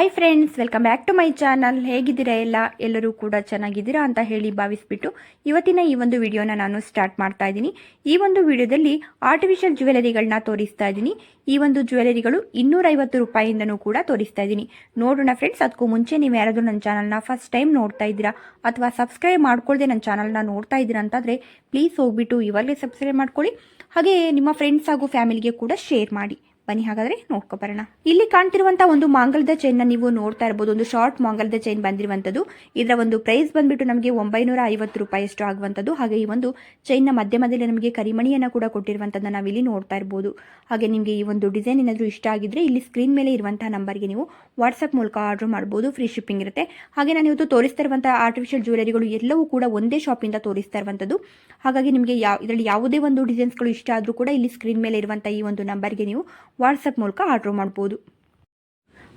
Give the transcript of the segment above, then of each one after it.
Hi friends welcome back to my channel ಹೇಗಿದ್ದೀರಾ ಎಲ್ಲ? ಎಲ್ಲರೂ ಕೂಡ ಚೆನ್ನಾಗಿದ್ದೀರಾ ಅಂತ ಹೇಳಿ ಭಾವಿಸ್ಬಿಟ್ಟು ಇವತ್ತಿನ ಈ ಒಂದು ವಿಡಿಯೋನ ನಾನು ಸ್ಟಾರ್ಟ್ ಮಾಡ್ತಾ ಇದ್ದೀನಿ. ಈ ಒಂದು ವಿಡಿಯೋದಲ್ಲಿ ಆರ್ಟಿಫಿಷಿಯಲ್ ಜ್ಯುವೆಲರಿಗಳನ್ನ ತೋರಿಸ್ತಾ ಇದ್ದೀನಿ. ಈ ಒಂದು ಜ್ಯುವೆಲರಿಗಳು ಇನ್ನೂರೈವತ್ತು ರೂಪಾಯಿಂದನೂ ಕೂಡ ತೋರಿಸ್ತಾ ಇದ್ದೀನಿ. ನೋಡೋಣ ಫ್ರೆಂಡ್ಸ್ ಅದಕ್ಕೂ ಮುಂಚೆ ನೀವು ಯಾರಾದರೂ ನನ್ನ ಚಾನಲ್ನ ಫಸ್ಟ್ ಟೈಮ್ ನೋಡ್ತಾ ಇದ್ದೀರಾ ಅಥವಾ ಸಬ್ಸ್ಕ್ರೈಬ್ ಮಾಡ್ಕೊಳ್ದೆ ನನ್ನ ಚಾನಲ್ನ ನೋಡ್ತಾ ಇದ್ದೀರಾ ಅಂತಂದರೆ ಪ್ಲೀಸ್ ಹೋಗ್ಬಿಟ್ಟು ಇವಾಗಲೇ ಸಬ್ಸ್ಕ್ರೈಬ್ ಮಾಡ್ಕೊಳ್ಳಿ. ಹಾಗೆ ನಿಮ್ಮ ಫ್ರೆಂಡ್ಸ್ ಹಾಗೂ ಫ್ಯಾಮಿಲಿಗೆ ಕೂಡ ಶೇರ್ ಮಾಡಿ. ಬನ್ನಿ ಹಾಗಾದ್ರೆ ನೋಡ್ಕೊಬರೋಣ ಇಲ್ಲಿ ಕಾಣ್ತಿರುವಂತಹ ಒಂದು ಮಾಂಗಲ್ಯದ ಚೈನ್ನ ನೀವು ನೋಡ್ತಾ ಇರಬಹುದು ಒಂದು ಶಾರ್ಟ್ ಮಾಂಗಲ್ಯದ ಚೈನ್ ಬಂದಿರುವಂತದ್ದು ಇದರ ಒಂದು ಪ್ರೈಸ್ ಬಂದ್ಬಿಟ್ಟು ನಮಗೆ ಒಂಬೈನೂರ ಐವತ್ತು ರೂಪಾಯಿ ಅಷ್ಟು ಆಗುವಂತದ್ದು ಹಾಗೆ ಈ ಒಂದು ಚೈನ್ನ ಮಧ್ಯಮದಲ್ಲಿ ನಮಗೆ ಕರಿಮಣಿಯನ್ನ ಕೂಡ ಕೊಟ್ಟಿರುವಂತದ್ದು ನಾವು ಇಲ್ಲಿ ನೋಡ್ತಾ ಇರಬಹುದು ಹಾಗೆ ನಿಮಗೆ ಈ ಒಂದು ಡಿಸೈನ್ ಏನಾದರೂ ಇಷ್ಟ ಆಗಿದ್ರೆ ಇಲ್ಲಿ ಸ್ಕ್ರೀನ್ ಮೇಲೆ ಇರುವಂತಹ ನಂಬರ್ಗೆ ನೀವು ವಾಟ್ಸ್ಆಪ್ ಮೂಲಕ ಆರ್ಡರ್ ಮಾಡಬಹುದು ಫ್ರೀ ಶಿಪ್ಪಿಂಗ್ ಇರುತ್ತೆ. ಹಾಗೆ ನಾನು ಇವತ್ತು ತೋರಿಸ್ತಾ ಇರುವಂತಹ ಆರ್ಟಿಫಿಷಿಯಲ್ ಜ್ಯುವೆಲರಿಗಳು ಎಲ್ಲವೂ ಕೂಡ ಒಂದೇ ಶಾಪಿಂದ ತೋರಿಸ್ತಾ ಇರುವಂತದ್ದು ಹಾಗಾಗಿ ನಿಮಗೆ ಯಾವ, ಇದರಲ್ಲಿ ಯಾವುದೇ ಒಂದು ಡಿಸೈನ್ಸ್ಗಳು ಇಷ್ಟ ಆದರೂ ಕೂಡ ಇಲ್ಲಿ ಸ್ಕ್ರೀನ್ ಮೇಲೆ ಇರುವಂತಹ ಈ ಒಂದು ನಂಬರ್ಗೆ ನೀವು ವಾಟ್ಸಪ್ ಮೂಲಕ ಆರ್ಡರ್ ಮಾಡ್ಬೋದು.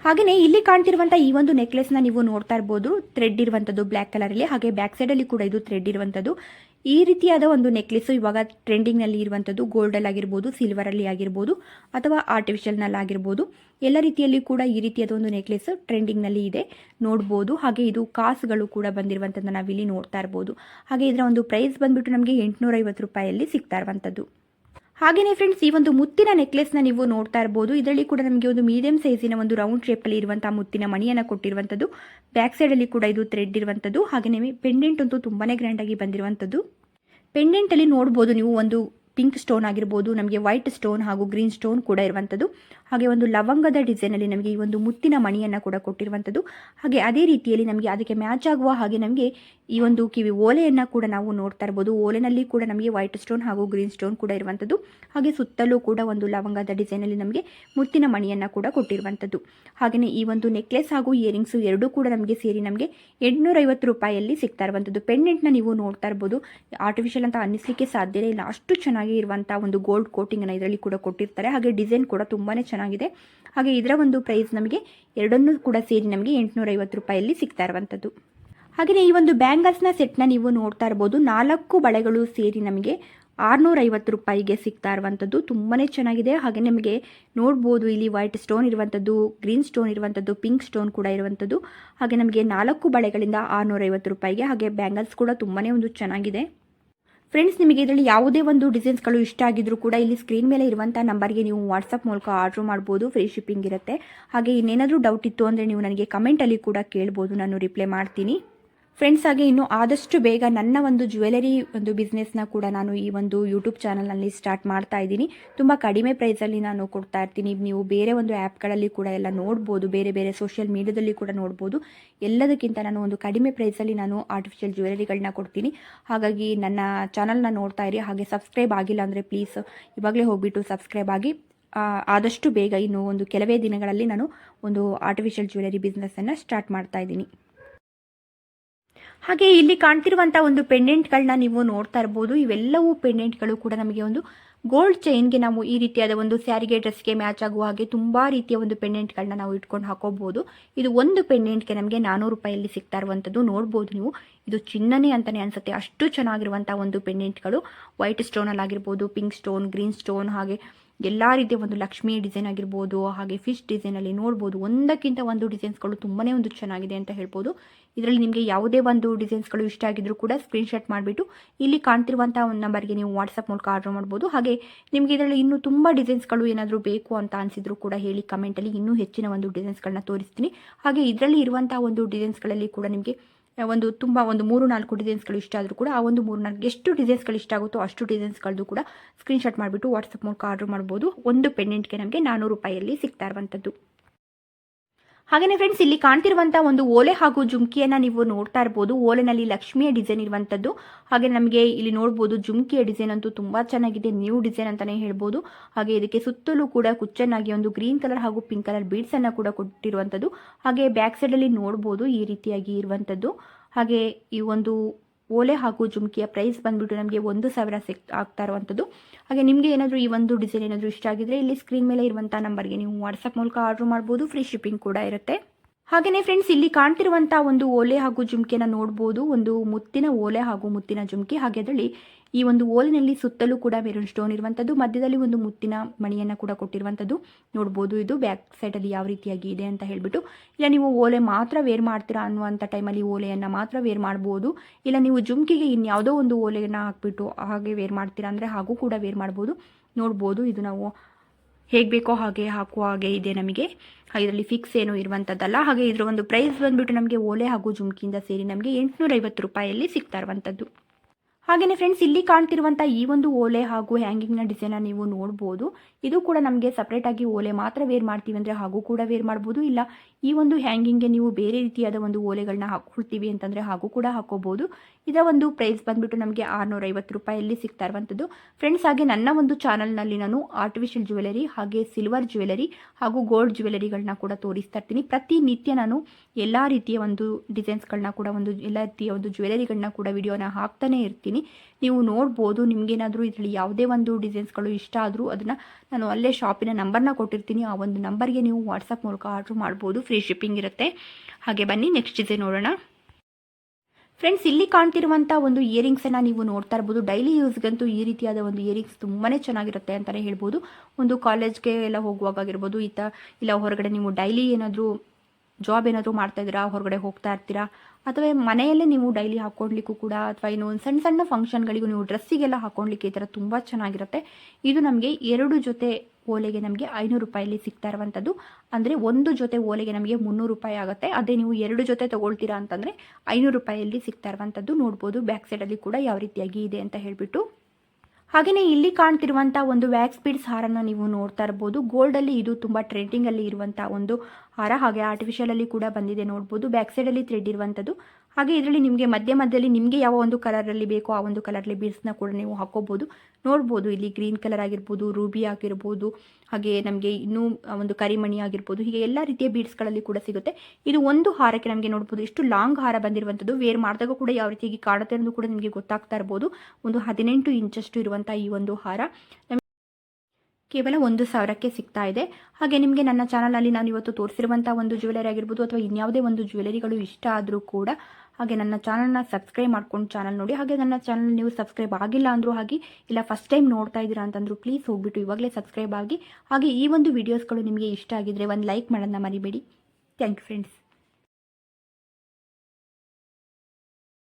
ಹಾಗೆಯೇ ಇಲ್ಲಿ ಕಾಣ್ತಿರುವಂಥ ಈ ಒಂದು ನೆಕ್ಲೆಸ್ನ ನೀವು ನೋಡ್ತಾ ಇರ್ಬೋದು. ಥ್ರೆಡ್ ಇರುವಂಥದ್ದು ಬ್ಲ್ಯಾಕ್ ಕಲರಲ್ಲಿ ಹಾಗೆ ಬ್ಯಾಕ್ ಸೈಡಲ್ಲಿ ಕೂಡ ಇದು ಥ್ರೆಡ್ ಇರುವಂಥದ್ದು ಈ ರೀತಿಯಾದ ಒಂದು ನೆಕ್ಲೆಸ್ ಇವಾಗ ಟ್ರೆಂಡಿಂಗ್ನಲ್ಲಿ ಇರುವಂಥದ್ದು ಗೋಲ್ಡಲ್ಲಿ ಆಗಿರ್ಬೋದು ಸಿಲ್ವರಲ್ಲಿ ಆಗಿರ್ಬೋದು, ಅಥವಾ ಆರ್ಟಿಫಿಷಿಯಲ್ನಲ್ಲಿ ಆಗಿರ್ಬೋದು. ಎಲ್ಲ ರೀತಿಯಲ್ಲಿ ಕೂಡ ಈ ರೀತಿಯಾದ ಒಂದು ನೆಕ್ಲೆಸ್ ಟ್ರೆಂಡಿಂಗ್ನಲ್ಲಿ ಇದೆ. ನೋಡ್ಬೋದು. ಹಾಗೆ ಇದು ಕಾಸುಗಳು ಕೂಡ ಬಂದಿರುವಂಥದ್ದು ನಾವಿಲ್ಲಿ ನೋಡ್ತಾ ಇರ್ಬೋದು. ಹಾಗೆ ಇದರ ಒಂದು ಪ್ರೈಸ್ ಬಂದ್ಬಿಟ್ಟು ನಮಗೆ ಎಂಟುನೂರೈವತ್ತು ರೂಪಾಯಲ್ಲಿ ಸಿಗ್ತಾ ಇರುವಂಥದ್ದು ಹಾಗೆಯೇ ಫ್ರೆಂಡ್ಸ್ ಈ ಒಂದು ಮುತ್ತಿನ ನೆಕ್ಲೆಸ್ನ ನೀವು ನೋಡ್ತಾ ಇರ್ಬೋದು. ಇದರಲ್ಲಿ ಕೂಡ ನಮಗೆ ಒಂದು ಮೀಡಿಯಂ ಸೈಜಿನ ಒಂದು ರೌಂಡ್ ಶೇಪಲ್ಲಿ ಇರುವಂತಹ ಮುತ್ತಿನ ಮಣಿಯನ್ನು ಕೊಟ್ಟಿರುವಂಥದ್ದು. ಬ್ಯಾಕ್ ಸೈಡಲ್ಲಿ ಕೂಡ ಇದು ಥ್ರೆಡ್ ಇರುವಂಥದ್ದು. ಹಾಗೆಯೇ ಪೆಂಡೆಂಟ್ ಅಂತೂ ತುಂಬಾ ಗ್ರ್ಯಾಂಡಾಗಿ ಬಂದಿರುವಂಥದ್ದು. ಪೆಂಡೆಂಟಲ್ಲಿ ನೋಡ್ಬೋದು ನೀವು ಒಂದು ಪಿಂಕ್ ಸ್ಟೋನ್ ಆಗಿರ್ಬೋದು, ನಮಗೆ ವೈಟ್ ಸ್ಟೋನ್ ಹಾಗೂ ಗ್ರೀನ್ ಸ್ಟೋನ್ ಕೂಡ ಇರುವಂಥದ್ದು. ಹಾಗೆ ಒಂದು ಲವಂಗದ ಡಿಸೈನಲ್ಲಿ ನಮಗೆ ಈ ಒಂದು ಮುತ್ತಿನ ಮಣಿಯನ್ನು ಕೂಡ ಕೊಟ್ಟಿರುವಂಥದ್ದು ಹಾಗೆ ಅದೇ ರೀತಿಯಲ್ಲಿ ನಮಗೆ ಅದಕ್ಕೆ ಮ್ಯಾಚ್ ಆಗುವ ಹಾಗೆ ನಮಗೆ ಈ ಒಂದು ಕಿವಿ ಓಲೆಯನ್ನು ಕೂಡ ನಾವು ನೋಡ್ತಾ ಇರ್ಬೋದು. ಓಲೆನಲ್ಲಿ ಕೂಡ ನಮಗೆ ವೈಟ್ ಸ್ಟೋನ್ ಹಾಗೂ ಗ್ರೀನ್ ಸ್ಟೋನ್ ಕೂಡ ಇರುವಂಥದ್ದು ಹಾಗೆ ಸುತ್ತಲೂ ಕೂಡ ಒಂದು ಲವಂಗದ ಡಿಸೈನಲ್ಲಿ ನಮಗೆ ಮುತ್ತಿನ ಮಣಿಯನ್ನು ಕೂಡ ಕೊಟ್ಟಿರುವಂಥದ್ದು ಹಾಗೆಯೇ ಈ ಒಂದು ನೆಕ್ಲೆಸ್ ಹಾಗೂ ಇಯರಿಂಗ್ಸು ಎರಡೂ ಕೂಡ ನಮಗೆ ಸೇರಿ ನಮಗೆ ಎಂಟುನೂರೈವತ್ತು ರೂಪಾಯಿಯಲ್ಲಿ ಸಿಗ್ತಾ ಇರುವಂಥದ್ದು ಪೆಂಡೆಂಟ್ನ ನೀವು ನೋಡ್ತಾ ಇರ್ಬೋದು. ಆರ್ಟಿಫಿಷಿಯಲ್ ಅಂತ ಅನ್ನಿಸ್ಲಿಕ್ಕೆ ಸಾಧ್ಯ ಇಲ್ಲ. ಅಷ್ಟು ಚೆನ್ನಾಗಿ ಇರುವಂಥ ಒಂದು ಗೋಲ್ಡ್ ಕೋಟಿಂಗನ್ನು ಇದರಲ್ಲಿ ಕೂಡ ಕೊಟ್ಟಿರ್ತಾರೆ. ಹಾಗೆ ಡಿಸೈನ್ ಕೂಡ ತುಂಬಾ ಚೆನ್ನಾಗಿದೆ. ಹಾಗೆ ಇದರ ಒಂದು ಪ್ರೈಸ್ ನಮಗೆ ಎರಡನ್ನೂ ಕೂಡ ಸೇರಿ ನಮಗೆ ಎಂಟುನೂರೈವತ್ತು ರೂಪಾಯಲ್ಲಿ ಸಿಗ್ತಾ ಇರುವಂಥದ್ದು ಹಾಗೆಯೇ ಈ ಒಂದು ಬ್ಯಾಂಗಲ್ಸ್ನ ಸೆಟ್ನ ನೀವು ನೋಡ್ತಾ ಇರ್ಬೋದು. ನಾಲ್ಕು ಬಳೆಗಳು ಸೇರಿ ನಮಗೆ ಆರುನೂರೈವತ್ತು ರೂಪಾಯಿಗೆ ಸಿಗ್ತಾ ಇರುವಂಥದ್ದು ತುಂಬಾ ಚೆನ್ನಾಗಿದೆ. ಹಾಗೆ ನಿಮಗೆ ನೋಡ್ಬೋದು ಇಲ್ಲಿ ವೈಟ್ ಸ್ಟೋನ್ ಇರುವಂಥದ್ದು ಗ್ರೀನ್ ಸ್ಟೋನ್ ಇರುವಂಥದ್ದು ಪಿಂಕ್ ಸ್ಟೋನ್ ಕೂಡ ಇರುವಂಥದ್ದು ಹಾಗೆ ನಮಗೆ ನಾಲ್ಕು ಬಳೆಗಳಿಂದ ಆರುನೂರೈವತ್ತು ರೂಪಾಯಿಗೆ ಹಾಗೆ ಬ್ಯಾಂಗಲ್ಸ್ ಕೂಡ ತುಂಬಾ ಒಂದು ಚೆನ್ನಾಗಿದೆ. ಫ್ರೆಂಡ್ಸ್ ನಿಮಗೆ ಇದರಲ್ಲಿ ಯಾವುದೇ ಒಂದು ಡಿಸೈನ್ಸ್ಗಳು ಇಷ್ಟ ಆಗಿದ್ರು ಕೂಡ ಇಲ್ಲಿ ಸ್ಕ್ರೀನ್ ಮೇಲೆ ಇರುವಂಥ ನಂಬರ್ಗೆ ನೀವು ವಾಟ್ಸಪ್ ಮೂಲಕ ಆರ್ಡರ್ ಮಾಡ್ಬೋದು. ಫ್ರೀ ಶಿಪ್ಪಿಂಗ್ ಇರುತ್ತೆ. ಹಾಗೆ ಇನ್ನೇನಾದರೂ ಡೌಟ್ ಇತ್ತು ಅಂದರೆ ನೀವು ನನಗೆ ಕಮೆಂಟಲ್ಲಿ ಕೂಡ ಕೇಳ್ಬೋದು. ನಾನು ರಿಪ್ಲೈ ಮಾಡ್ತೀನಿ. ಫ್ರೆಂಡ್ಸ್ ಹಾಗೆ ಇನ್ನು ಆದಷ್ಟು ಬೇಗ ನನ್ನ ಒಂದು ಜ್ಯುವೆಲರಿ ಒಂದು ಬಿಸ್ನೆಸ್ನ ಕೂಡ ನಾನು ಈ ಒಂದು ಯೂಟ್ಯೂಬ್ ಚಾನಲ್ನಲ್ಲಿ ಸ್ಟಾರ್ಟ್ ಮಾಡ್ತಾ ಇದ್ದೀನಿ. ತುಂಬ ಕಡಿಮೆ ಪ್ರೈಸಲ್ಲಿ ನಾನು ಕೊಡ್ತಾ ಇರ್ತೀನಿ. ನೀವು ಬೇರೆ ಒಂದು ಆ್ಯಪ್ಗಳಲ್ಲಿ ಕೂಡ ಎಲ್ಲ ನೋಡ್ಬೋದು, ಬೇರೆ ಬೇರೆ ಸೋಷಿಯಲ್ ಮೀಡಿಯಾದಲ್ಲಿ ಕೂಡ ನೋಡ್ಬೋದು. ಎಲ್ಲದಕ್ಕಿಂತ ನಾನು ಒಂದು ಕಡಿಮೆ ಪ್ರೈಸಲ್ಲಿ ನಾನು ಆರ್ಟಿಫಿಷಿಯಲ್ ಜ್ಯುವೆಲರಿಗಳನ್ನ ಕೊಡ್ತೀನಿ. ಹಾಗಾಗಿ ನನ್ನ ಚಾನಲ್ನ ನೋಡ್ತಾ ಇರಿ. ಹಾಗೆ ಸಬ್ಸ್ಕ್ರೈಬ್ ಆಗಿಲ್ಲ ಅಂದರೆ ಪ್ಲೀಸ್ ಇವಾಗಲೇ ಹೋಗ್ಬಿಟ್ಟು ಸಬ್ಸ್ಕ್ರೈಬ್ ಆಗಿ. ಆದಷ್ಟು ಬೇಗ ಇನ್ನು ಒಂದು ಕೆಲವೇ ದಿನಗಳಲ್ಲಿ ನಾನು ಒಂದು ಆರ್ಟಿಫಿಷಿಯಲ್ ಜ್ಯುವೆಲರಿ ಬಿಸ್ನೆಸ್ಸನ್ನು ಸ್ಟಾರ್ಟ್ ಮಾಡ್ತಾ ಇದ್ದೀನಿ. ಹಾಗೆ ಇಲ್ಲಿ ಕಾಣ್ತಿರುವಂತಹ ಒಂದು ಪೆಂಡೆಂಟ್ಗಳನ್ನ ನೀವು ನೋಡ್ತಾ ಇರ್ಬೋದು. ಇವೆಲ್ಲವೂ ಪೆಂಡೆಂಟ್ಗಳು ಕೂಡ ನಮಗೆ ಒಂದು ಗೋಲ್ಡ್ ಚೈನ್ಗೆ ನಾವು ಈ ರೀತಿಯಾದ ಒಂದು ಸ್ಯಾರಿಗೆ ಡ್ರೆಸ್ಗೆ ಮ್ಯಾಚ್ ಆಗುವ ಹಾಗೆ ತುಂಬ ರೀತಿಯ ಒಂದು ಪೆಂಡೆಂಟ್ಗಳನ್ನ ನಾವು ಇಟ್ಕೊಂಡು ಹಾಕೋಬಹುದು. ಇದು ಒಂದು ಪೆಂಡೆಂಟ್ಗೆ ನಮಗೆ ನಾನ್ನೂರು ರೂಪಾಯಲ್ಲಿ ಸಿಗ್ತಾ ಇರುವಂಥದ್ದು ನೋಡ್ಬೋದು ನೀವು. ಇದು ಚಿನ್ನನೇ ಅಂತಲೇ ಅನಿಸುತ್ತೆ. ಅಷ್ಟು ಚೆನ್ನಾಗಿರುವಂಥ ಒಂದು ಪೆಂಡೆಂಟ್ಗಳು ವೈಟ್ ಸ್ಟೋನಲ್ಲಿ ಆಗಿರ್ಬೋದು ಪಿಂಕ್ ಸ್ಟೋನ್ ಗ್ರೀನ್ ಸ್ಟೋನ್ ಹಾಗೆ ಎಲ್ಲ ರೀತಿಯ ಒಂದು ಲಕ್ಷ್ಮಿ ಡಿಸೈನ್ ಆಗಿರ್ಬೋದು, ಹಾಗೆ ಫಿಶ್ ಡಿಸೈನಲ್ಲಿ ನೋಡ್ಬೋದು, ಒಂದಕ್ಕಿಂತ ಒಂದು ಡಿಸೈನ್ಸ್ಗಳು ತುಂಬಾ ಒಂದು ಚೆನ್ನಾಗಿದೆ ಅಂತ ಹೇಳ್ಬೋದು. ಇದರಲ್ಲಿ ನಿಮಗೆ ಯಾವುದೇ ಒಂದು ಡಿಸೈನ್ಸ್ಗಳು ಇಷ್ಟ ಆಗಿದ್ರು ಕೂಡ ಸ್ಕ್ರೀನ್ಶಾಟ್ ಮಾಡಿಬಿಟ್ಟು ಇಲ್ಲಿ ಕಾಣ್ತಿರುವಂಥ ಒಂದು ನಂಬರ್ಗೆ ನೀವು ವಾಟ್ಸಪ್ ಮೂಲಕ ಆರ್ಡರ್ ಮಾಡ್ಬೋದು. ಹಾಗೆ ನಿಮಗೆ ಇದರಲ್ಲಿ ಇನ್ನೂ ತುಂಬ ಡಿಸೈನ್ಸ್ಗಳು ಏನಾದರೂ ಬೇಕು ಅಂತ ಅನಿಸಿದ್ರು ಕೂಡ ಹೇಳಿ ಕಮೆಂಟಲ್ಲಿ ಇನ್ನೂ ಹೆಚ್ಚಿನ ಒಂದು ಡಿಸೈನ್ಸ್ಗಳನ್ನ ತೋರಿಸ್ತೀನಿ. ಹಾಗೆ ಇದರಲ್ಲಿ ಇರುವಂಥ ಒಂದು ಡಿಸೈನ್ಸ್ಗಳಲ್ಲಿ ಕೂಡ ನಿಮಗೆ ಒಂದು ತುಂಬ ಒಂದು ಮೂರು ನಾಲ್ಕು ಡಿಸೈನ್ಸ್ಗಳು ಇಷ್ಟ ಆದರೂ ಕೂಡ ಆ ಒಂದು ಮೂರು ನಾಲ್ಕು ಎಷ್ಟು ಡಿಸೈನ್ಸ್ಗಳು ಇಷ್ಟ ಆಗುತ್ತೋ ಅಷ್ಟು ಡಿಸೈನ್ಸ್ಗಳದ್ದು ಕೂಡ ಸ್ಕ್ರೀನ್ಶಾಟ್ ಮಾಡಿಬಿಟ್ಟು ವಾಟ್ಸಪ್ ಮೂಲಕ ಆರ್ಡರ್ ಮಾಡ್ಬೋದು. ಒಂದು ಪೆಂಡೆಂಟ್ಗೆ ನಮಗೆ ನಾನ್ನೂರು ರೂಪಾಯಿಯಲ್ಲಿ ಸಿಗ್ತಾ ಇರುವಂಥದ್ದು. ಹಾಗೆಯೇ ಫ್ರೆಂಡ್ಸ್ ಇಲ್ಲಿ ಕಾಣ್ತಿರುವಂತಹ ಒಂದು ಓಲೆ ಹಾಗೂ ಜುಮ್ಕಿಯನ್ನು ನೀವು ನೋಡ್ತಾ ಇರಬಹುದು ಓಲೆನಲ್ಲಿ ಲಕ್ಷ್ಮಿಯ ಡಿಸೈನ್ ಇರುವಂಥದ್ದು ಹಾಗೆ ನಮಗೆ ಇಲ್ಲಿ ನೋಡಬಹುದು ಜುಮ್ಕಿಯ ಡಿಸೈನ್ ಅಂತೂ ತುಂಬಾ ಚೆನ್ನಾಗಿದೆ ನ್ಯೂ ಡಿಸೈನ್ ಅಂತಾನೆ ಹೇಳ್ಬೋದು. ಹಾಗೆ ಇದಕ್ಕೆ ಸುತ್ತಲೂ ಕೂಡ ಕುಚ್ಚನ್ನಾಗಿ ಒಂದು ಗ್ರೀನ್ ಕಲರ್ ಹಾಗೂ ಪಿಂಕ್ ಕಲರ್ ಬೀಡ್ಸನ್ನು ಕೂಡ ಕೊಟ್ಟಿರುವಂತದ್ದು. ಹಾಗೆ ಬ್ಯಾಕ್ ಅಲ್ಲಿ ನೋಡಬಹುದು ಈ ರೀತಿಯಾಗಿ ಇರುವಂತದ್ದು. ಹಾಗೆ ಈ ಒಂದು ಓಲೆ ಹಾಗೂ ಜುಮ್ಕಿಯ ಪ್ರೈಸ್ ಬಂದ್ಬಿಟ್ಟು ನಮಗೆ ಒಂದು ಸಾವಿರ ಸಿಕ್, ಆಗ್ತಾ ಇರುವಂಥದ್ದು. ಹಾಗೆ ನಿಮಗೆ ಏನಾದರೂ ಈ ಒಂದು ಡಿಸೈನ್ ಏನಾದರೂ ಇಷ್ಟ ಆಗಿದ್ರೆ ಇಲ್ಲಿ ಸ್ಕ್ರೀನ್ ಮೇಲೆ ಇರುವಂಥ ನಂಬರ್ಗೆ ನೀವು ವಾಟ್ಸಪ್ ಮೂಲಕ ಆರ್ಡರ್ ಮಾಡ್ಬೋದು ಫ್ರೀ ಶಿಪ್ಪಿಂಗ್ ಕೂಡ ಇರುತ್ತೆ. ಹಾಗೆಯೇ ಫ್ರೆಂಡ್ಸ್ ಇಲ್ಲಿ ಕಾಣ್ತಿರುವಂಥ ಒಂದು ಓಲೆ ಹಾಗೂ ಜುಮ್ಕೆನ ನೋಡ್ಬೋದು, ಒಂದು ಮುತ್ತಿನ ಓಲೆ ಹಾಗೂ ಮುತ್ತಿನ ಜುಮ್ಕಿ. ಹಾಗೆ ಅದರಲ್ಲಿ ಈ ಒಂದು ಓಲಿನಲ್ಲಿ ಸುತ್ತಲೂ ಕೂಡ ಮೆರೂನ್ ಸ್ಟೋನ್ ಇರುವಂಥದ್ದು ಮಧ್ಯದಲ್ಲಿ ಒಂದು ಮುತ್ತಿನ ಮಣಿಯನ್ನು ಕೂಡ ಕೊಟ್ಟಿರುವಂಥದ್ದು ನೋಡ್ಬೋದು. ಇದು ಬ್ಯಾಕ್ ಸೈಡಲ್ಲಿ ಯಾವ ರೀತಿಯಾಗಿ ಇದೆ ಅಂತ ಹೇಳ್ಬಿಟ್ಟು, ಇಲ್ಲ ನೀವು ಓಲೆ ಮಾತ್ರ ವೇರ್ ಮಾಡ್ತೀರಾ ಅನ್ನುವಂಥ ಟೈಮಲ್ಲಿ ಓಲೆಯನ್ನು ಮಾತ್ರ ವೇರ್ ಮಾಡ್ಬೋದು. ಇಲ್ಲ ನೀವು ಜುಮ್ಕಿಗೆ ಇನ್ಯಾವುದೋ ಒಂದು ಓಲೆಯನ್ನು ಹಾಕ್ಬಿಟ್ಟು ಹಾಗೆ ವೇರ್ ಮಾಡ್ತೀರಾ ಅಂದರೆ ಹಾಗೂ ಕೂಡ ವೇರ್ ಮಾಡ್ಬೋದು. ನೋಡ್ಬೋದು ಇದು ನಾವು ಹೇಗೆ ಬೇಕೋ ಹಾಗೆ ಹಾಕುವ ಹಾಗೆ ಇದೆ ನಮಗೆ. ಇದರಲ್ಲಿ ಫಿಕ್ಸ್ ಏನು ಇರುವಂಥದ್ದಲ್ಲ ಹಾಗೆ ಇದರ ಒಂದು ಪ್ರೈಸ್ ಬಂದುಬಿಟ್ಟು ನಮಗೆ ಓಲೆ ಹಾಗೂ ಜುಮ್ಕಿಯಿಂದ ಸೇರಿ ನಮಗೆ ಎಂಟುನೂರೈವತ್ತು ರೂಪಾಯಿಯಲ್ಲಿ ಸಿಗ್ತಾ ಇರುವಂಥದ್ದು ಹಾಗೆಯೇ ಫ್ರೆಂಡ್ಸ್ ಇಲ್ಲಿ ಕಾಣ್ತಿರುವಂಥ ಈ ಒಂದು ಓಲೆ ಹಾಗೂ ಹ್ಯಾಂಗಿಂಗ್ನ ಡಿಸೈನ ನೀವು ನೋಡ್ಬೋದು. ಇದು ಕೂಡ ನಮಗೆ ಸಪ್ರೇಟಾಗಿ ಓಲೆ ಮಾತ್ರ ವೇರ್ ಮಾಡ್ತೀವಿ ಅಂದರೆ ಹಾಗೂ ಕೂಡ ವೇರ್ ಮಾಡ್ಬೋದು. ಇಲ್ಲ, ಈ ಒಂದು ಹ್ಯಾಂಗಿಂಗ್ಗೆ ನೀವು ಬೇರೆ ರೀತಿಯಾದ ಒಂದು ಓಲೆಗಳನ್ನ ಹಾಕೊಳ್ತೀವಿ ಅಂತಂದರೆ ಹಾಗೂ ಕೂಡ ಹಾಕೋಬೋದು. ಇದರ ಒಂದು ಪ್ರೈಸ್ ಬಂದುಬಿಟ್ಟು ನಮಗೆ ಆರುನೂರೈವತ್ತು ರೂಪಾಯಲ್ಲಿ ಸಿಗ್ತಾ ಇರುವಂಥದ್ದು ಫ್ರೆಂಡ್ಸ್ ಹಾಗೆ ನನ್ನ ಒಂದು ಚಾನಲ್ನಲ್ಲಿ ನಾನು ಆರ್ಟಿಫಿಷಿಯಲ್ ಜ್ಯುವೆಲರಿ ಹಾಗೆ ಸಿಲ್ವರ್ ಜ್ಯುವೆಲರಿ ಹಾಗೂ ಗೋಲ್ಡ್ ಜ್ಯುವೆಲರಿಗಳನ್ನ ಕೂಡ ತೋರಿಸ್ತಾ ಇರ್ತೀನಿ. ಪ್ರತಿನಿತ್ಯ ನಾನು ಎಲ್ಲ ರೀತಿಯ ಒಂದು ಡಿಸೈನ್ಸ್ಗಳನ್ನ ಕೂಡ ಒಂದು, ಎಲ್ಲ ರೀತಿಯ ಒಂದು ಜ್ಯುವೆಲರಿಗಳನ್ನ ಕೂಡ ವಿಡಿಯೋನ ಹಾಕ್ತಾನೆ ಇರ್ತೀನಿ. ನೀವು ನೋಡ್ಬೋದು, ನಿಮಗೇನಾದರೂ ಇದರಲ್ಲಿ ಯಾವುದೇ ಒಂದು ಡಿಸೈನ್ಸ್ಗಳು ಇಷ್ಟ ಆದರೂ ಅದನ್ನು ನಾನು ಅಲ್ಲೇ ಶಾಪಿನ ನಂಬರ್ನ ಕೊಟ್ಟಿರ್ತೀನಿ. ಆ ಒಂದು ನಂಬರ್ಗೆ ನೀವು ವಾಟ್ಸಪ್ ಮೂಲಕ ಆರ್ಡ್ರ್ ಮಾಡ್ಬೋದು. ಫ್ರೀ ಶಿಪ್ಪಿಂಗ್ ಇರುತ್ತೆ. ಹಾಗೆ ಬನ್ನಿ ನೆಕ್ಸ್ಟ್ ಡಿಸೈನ್ ನೋಡೋಣ. ಫ್ರೆಂಡ್ಸ್ ಇಲ್ಲಿ ಕಾಣ್ತಿರುವಂಥ ಒಂದು ಇಯರಿಂಗ್ಸನ್ನು ನೀವು ನೋಡ್ತಾ ಇರ್ಬೋದು. ಡೈಲಿ ಯೂಸ್ಗಂತೂ ಈ ರೀತಿಯಾದ ಒಂದು ಇಯರಿಂಗ್ಸ್ ತುಂಬಾ ಚೆನ್ನಾಗಿರುತ್ತೆ ಅಂತಲೇ ಹೇಳ್ಬೋದು. ಒಂದು ಕಾಲೇಜ್ಗೆ ಎಲ್ಲ ಹೋಗುವಾಗಾಗಿರ್ಬೋದು ಈತ ಇಲ್ಲ ಹೊರಗಡೆ ನೀವು ಡೈಲಿ ಏನಾದರೂ ಜಾಬ್ ಏನಾದರೂ ಮಾಡ್ತಾ ಇದ್ದೀರಾ, ಹೊರಗಡೆ ಹೋಗ್ತಾ ಇರ್ತೀರಾ? ಅಥವಾ ಮನೆಯಲ್ಲೇ ನೀವು ಡೈಲಿ ಹಾಕ್ಕೊಳ್ಲಿಕ್ಕೂ ಕೂಡ ಅಥವಾ ಇನ್ನು ಒಂದು ಸಣ್ಣ ಸಣ್ಣ ಫಂಕ್ಷನ್ಗಳಿಗೂ ನೀವು ಡ್ರೆಸ್ಸಿಗೆಲ್ಲ ಹಾಕ್ಕೊಳ್ಲಿಕ್ಕೆ ಈ ಥರ ತುಂಬ ಚೆನ್ನಾಗಿರುತ್ತೆ. ಇದು ನಮಗೆ ಎರಡು ಜೊತೆ ಓಲೆಗೆ ನಮಗೆ ಐನೂರು ರೂಪಾಯಲ್ಲಿ ಸಿಗ್ತಾ ಇರುವಂಥದ್ದು. ಅಂದರೆ ಒಂದು ಜೊತೆ ಓಲೆಗೆ ನಮಗೆ ಮುನ್ನೂರು ರೂಪಾಯಿ ಆಗುತ್ತೆ. ಅದೇ ನೀವು ಎರಡು ಜೊತೆ ತೊಗೊಳ್ತೀರಾ ಅಂತಂದರೆ ಐನೂರು ರೂಪಾಯಲ್ಲಿ ಸಿಗ್ತಾ ಇರುವಂಥದ್ದು ನೋಡ್ಬೋದು. ಬ್ಯಾಕ್ ಸೈಡಲ್ಲಿ ಕೂಡ ಯಾವ ರೀತಿಯಾಗಿ ಇದೆ ಅಂತ ಹೇಳಿಬಿಟ್ಟು. ಹಾಗೆಯೇ ಇಲ್ಲಿ ಕಾಣ್ತಿರುವಂಥ ಒಂದು ವ್ಯಾಕ್ಸ್ ಬೀಡ್ಸ್ ಹಾರನ್ನು ನೀವು ನೋಡ್ತಾ ಇರ್ಬೋದು. ಗೋಲ್ಡಲ್ಲಿ ಇದು ತುಂಬ ಟ್ರೆಂಡಿಂಗಲ್ಲಿ ಇರುವಂಥ ಒಂದು ಹಾರ, ಹಾಗೆ ಆರ್ಟಿಫಿಷಿಯಲಲ್ಲಿ ಕೂಡ ಬಂದಿದೆ ನೋಡ್ಬೋದು. ಬ್ಯಾಕ್ ಸೈಡಲ್ಲಿ ಥ್ರೆಡ್ ಇರುವಂಥದ್ದು ಹಾಗೆ ಇದರಲ್ಲಿ ನಿಮಗೆ ಮಧ್ಯ ಮಧ್ಯದಲ್ಲಿ ನಿಮಗೆ ಯಾವ ಒಂದು ಕಲರಲ್ಲಿ ಬೇಕೋ ಆ ಒಂದು ಕಲರಲ್ಲಿ ಬೀಡ್ಸ್ನ ಕೂಡ ನೀವು ಹಾಕೋಬೋದು. ನೋಡ್ಬೋದು, ಇಲ್ಲಿ ಗ್ರೀನ್ ಕಲರ್ ಆಗಿರ್ಬೋದು ರೂಬಿ ಆಗಿರ್ಬೋದು, ಹಾಗೆ ನಮಗೆ ಇನ್ನೂ ಒಂದು ಕರಿಮಣಿ ಆಗಿರ್ಬೋದು, ಹೀಗೆ ಎಲ್ಲ ರೀತಿಯ ಬೀಡ್ಸ್ಗಳಲ್ಲಿ ಕೂಡ ಸಿಗುತ್ತೆ. ಇದು ಒಂದು ಹಾರಕ್ಕೆ ನಮಗೆ ನೋಡ್ಬೋದು. ಇಷ್ಟು ಲಾಂಗ್ ಹಾರ ಬಂದಿರುವಂಥದ್ದು ವೇರ್ ಮಾಡಿದಾಗ ಕೂಡ ಯಾವ ರೀತಿಯಾಗಿ ಕಾಣುತ್ತೆ ಅನ್ನೋದು ಕೂಡ ನಿಮಗೆ ಗೊತ್ತಾಗ್ತಾ ಇರ್ಬೋದು. ಒಂದು ಹದಿನೆಂಟು ಇಂಚಷ್ಟು ಇರುವಂಥ ಈ ಒಂದು ಹಾರ. ಕೇವಲ ಒಂದು ಸಾವಿರಕ್ಕೆ ಸಿಗ್ತಾ ಇದೆ. ಹಾಗೆ ನಿಮಗೆ ನನ್ನ ಚಾನಲಲ್ಲಿ ನಾನು ಇವತ್ತು ತೋರಿಸಿರುವಂಥ ಒಂದು ಜ್ಯುವೆಲರಿ ಆಗಿರ್ಬೋದು ಅಥವಾ ಇನ್ಯಾವುದೇ ಒಂದು ಜ್ಯುವೆಲರಿಗಳು ಇಷ್ಟ ಆದರೂ ಕೂಡ ಹಾಗೆ ನನ್ನ ಚಾನಲ್ನ ಸಬ್ಸ್ಕ್ರೈಬ್ ಮಾಡ್ಕೊಂಡು ಚಾನಲ್ ನೋಡಿ. ಹಾಗೆ ನನ್ನ ಚಾನಲ್ ನೀವು ಸಬ್ಸ್ಕ್ರೈಬ್ ಆಗಿಲ್ಲ ಅಂದರೂ ಹಾಗೆ, ಇಲ್ಲ ಫಸ್ಟ್ ಟೈಮ್ ನೋಡ್ತಾ ಇದ್ದೀರಾ ಅಂತಂದ್ರು ಪ್ಲೀಸ್ ಹೋಗ್ಬಿಟ್ಟು ಇವಾಗಲೇ ಸಬ್ಸ್ಕ್ರೈಬ್ ಆಗಿ. ಹಾಗೆ ಈ ಒಂದು ವೀಡಿಯೋಸ್ಗಳು ನಿಮಗೆ ಇಷ್ಟ ಆಗಿದ್ರೆ ಒಂದು ಲೈಕ್ ಮಾಡೋದನ್ನ ಮರಿಬೇಡಿ. Thank you friends